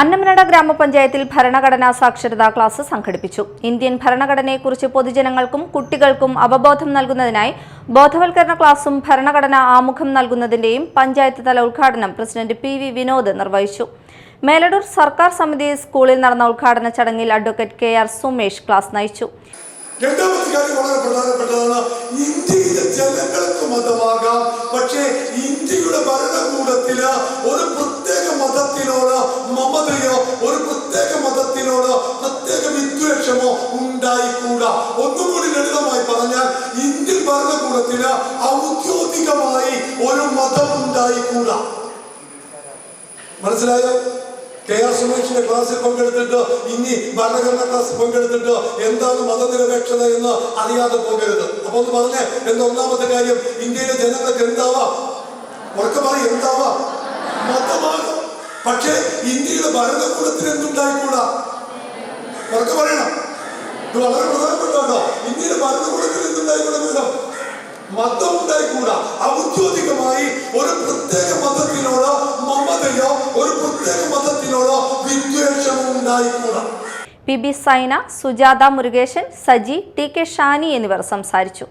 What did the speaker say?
അന്നമനട ഗ്രാമപഞ്ചായത്തിൽ ഭരണഘടനാ സാക്ഷരതാ ക്ലാസ് സംഘടിപ്പിച്ചു. ഇന്ത്യൻ ഭരണഘടനയെക്കുറിച്ച് പൊതുജനങ്ങൾക്കും കുട്ടികൾക്കും അവബോധം നൽകുന്നതിനായി ബോധവൽക്കരണ ക്ലാസും ഭരണഘടനാ ആമുഖം നൽകുന്നതിന്റെയും പഞ്ചായത്ത് തല ഉദ്ഘാടനം പ്രസിഡന്റ് പി വി വിനോദ് നിർവഹിച്ചു. മേലടൂർ സർക്കാർ സമിതി സ്കൂളിൽ നടന്ന ഉദ്ഘാടന ചടങ്ങിൽ advocate K R Sumesh class നയിച്ചു. ജനങ്ങൾക്ക് പക്ഷേ ഇന്ത്യയുടെ ഭരണകൂടത്തിൽ ഉണ്ടായിക്കൂടാ. ഒന്നുകൂടി ലളിതമായി പറഞ്ഞാൽ ഇന്ത്യൻ ഭരണകൂടത്തിന് ഔദ്യോഗികമായി ഒരു മതം ഉണ്ടായിക്കൂടാ. മനസ്സിലായോ? കെ ആർ സുമേഷിന്റെ ക്ലാസ്സിൽ പങ്കെടുത്തിട്ട് ഇനി ഭരണഘടന ക്ലാസ്സിൽ പങ്കെടുത്തിട്ട് എന്താണ് മതനിരപേക്ഷത എന്ന് അറിയാതെ പോകരുത്. അപ്പൊ ഒന്ന് പറഞ്ഞേ എന്റെ ഒന്നാമത്തെ കാര്യം? ഇന്ത്യയിലെ ജനങ്ങൾക്ക് എന്താവാം? ഉറക്കെ പറയും എന്താവാം? മതമാണ്. പക്ഷേ ഇന്ത്യയുടെ ഭരണകൂടത്തിന് എന്തുണ്ടായിക്കൂടാ? ഉറക്കെ പറയണം. ഇത് വളരെ പ്രധാനപ്പെട്ടതാണോ ഇന്ത്യയുടെ ഭരണകൂടത്തിന് എന്തുണ്ടായിക്കൂടാ മേഡം മതം ഉണ്ടായിക്കൂടാ ഔദ്യോഗികമായി ഒരു പ്രത്യേക മതത്തിനോട് മമതയോ ഒരു പ്രത്യേക മതത്തിനോട് വിദ്വേഷമോ ഉണ്ടായിക്കൂടാ P B Saina Sujatha Murukesan Saji T K Shani എന്നിവർ സംസാരിച്ചു.